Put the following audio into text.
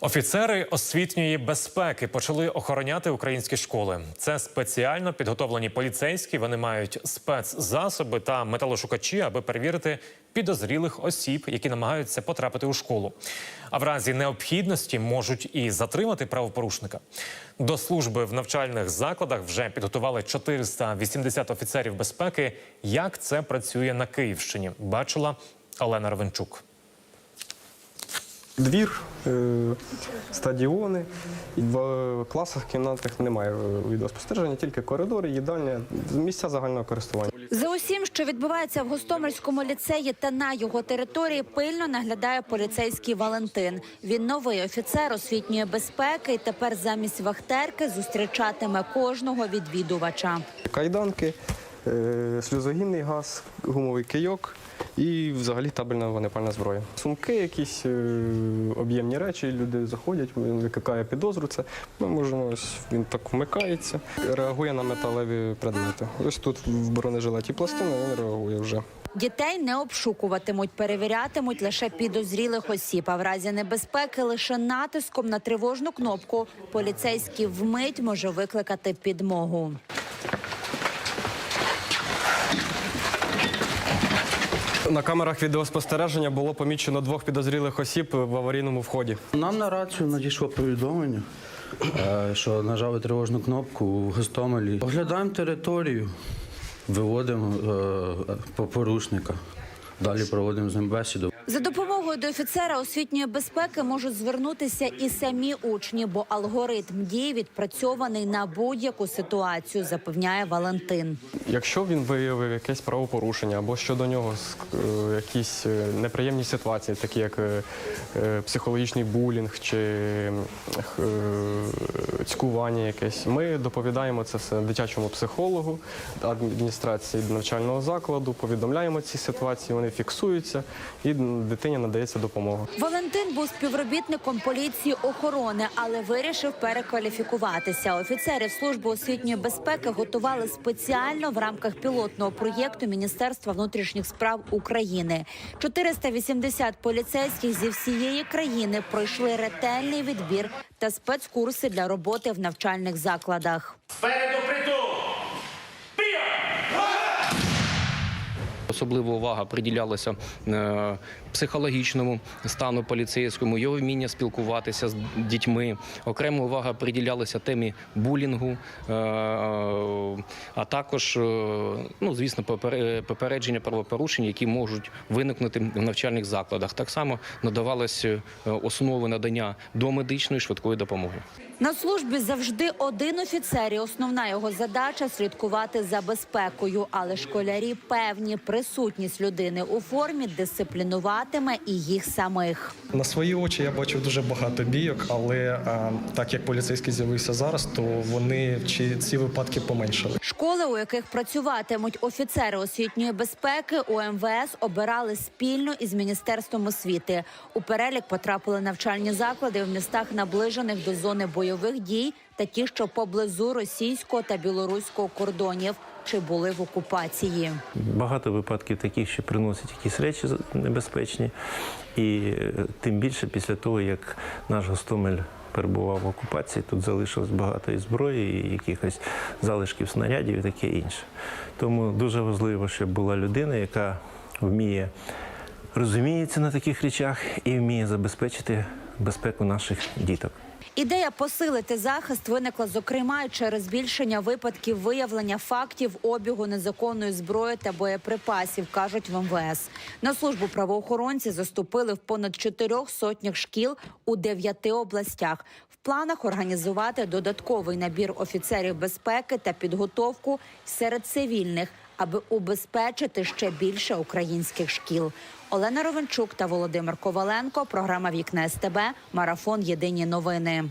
Офіцери освітньої безпеки почали охороняти українські школи. Це спеціально підготовлені поліцейські. Вони мають спецзасоби та металошукачі, аби перевірити підозрілих осіб, які намагаються потрапити у школу. А в разі необхідності можуть і затримати правопорушника. До служби в навчальних закладах вже підготували 480 офіцерів безпеки. Як це працює на Київщині? Бачила Олена Ровенчук. Двір, е, стадіони. В класах, кімнатах немає відеоспостереження, тільки коридори, їдальня, місця загального користування. За усім, що відбувається в Гостомельському ліцеї та на його території, пильно наглядає поліцейський Валентин. Він новий офіцер освітньої безпеки і тепер замість вахтерки зустрічатиме кожного відвідувача. Кайданки, е, сльозогінний газ, гумовий кийок і взагалі табельна вогнепальна зброя. Сумки, якісь е, об'ємні речі, люди заходять, викликає підозру. Це ми можемо ось він так вмикається, реагує на металеві предмети. Ось тут в бронежилеті пластина, він реагує вже. Дітей не обшукуватимуть, перевірятимуть лише підозрілих осіб. А в разі небезпеки лише натиском на тривожну кнопку поліцейський вмить може викликати підмогу. На камерах відеоспостереження було помічено двох підозрілих осіб в аварійному вході. Нам на рацію надійшло повідомлення, е, що нажали тривожну кнопку в Гостомелі. Оглядаємо територію, виводимо е, по- порушника. Далі проводимо з ним бесіду. За допомогою до офіцера освітньої безпеки можуть звернутися і самі учні, бо алгоритм дій відпрацьований на будь-яку ситуацію, запевняє Валентин. Якщо він виявив якесь правопорушення або щодо нього е, якісь е, неприємні ситуації, такі як е, психологічний булінг чи цькування якесь, ми доповідаємо це все дитячому психологу, адміністрації навчального закладу, повідомляємо ці ситуації, вони фіксуються і дитині надається допомога. Валентин був співробітником поліції охорони, але вирішив перекваліфікуватися. Офіцерів служби освітньої безпеки готували спеціально в рамках пілотного проєкту Міністерства внутрішніх справ України. 480 поліцейських зі всієї країни пройшли ретельний відбір та спецкурси для роботи в навчальних закладах. Спереду Особлива увага приділялася е, психологічному стану поліцейському, його вміння спілкуватися з дітьми. Окрема увага приділялася темі булінгу, е, а також, е, ну звісно, попере- попередження правопорушень, які можуть виникнути в навчальних закладах. Так само надавалися е, основи надання домедичної швидкої допомоги. На службі завжди один офіцер. і Основна його задача слідкувати за безпекою. Але школярі певні, присутність людини у формі дисциплінуватиме і їх самих. На свої очі я бачив дуже багато бійок, але а, так як поліцейський з'явився зараз, то вони чи ці випадки поменшали. Школи, у яких працюватимуть офіцери освітньої безпеки, у МВС обирали спільно із міністерством освіти. У перелік потрапили навчальні заклади в містах, наближених до зони бойових дій, та ті, що поблизу російського та білоруського кордонів, чи були в окупації. Багато випадків таких, що приносять якісь речі небезпечні, і е, тим більше після того, як наш Гостомель перебував в окупації, тут залишилось багато і зброї, і якихось залишків снарядів і таке інше. Тому дуже важливо, щоб була людина, яка вміє розуміється на таких речах і вміє забезпечити безпеку наших діток. Ідея посилити захист виникла зокрема через збільшення випадків виявлення фактів обігу незаконної зброї та боєприпасів, кажуть в МВС. На службу правоохоронці заступили в понад чотирьох сотнях шкіл у дев'яти областях. В планах організувати додатковий набір офіцерів безпеки та підготовку серед цивільних, аби убезпечити ще більше українських шкіл. Олена Ровенчук та Володимир Коваленко. Програма Вікне СТБ. Марафон Єдині новини.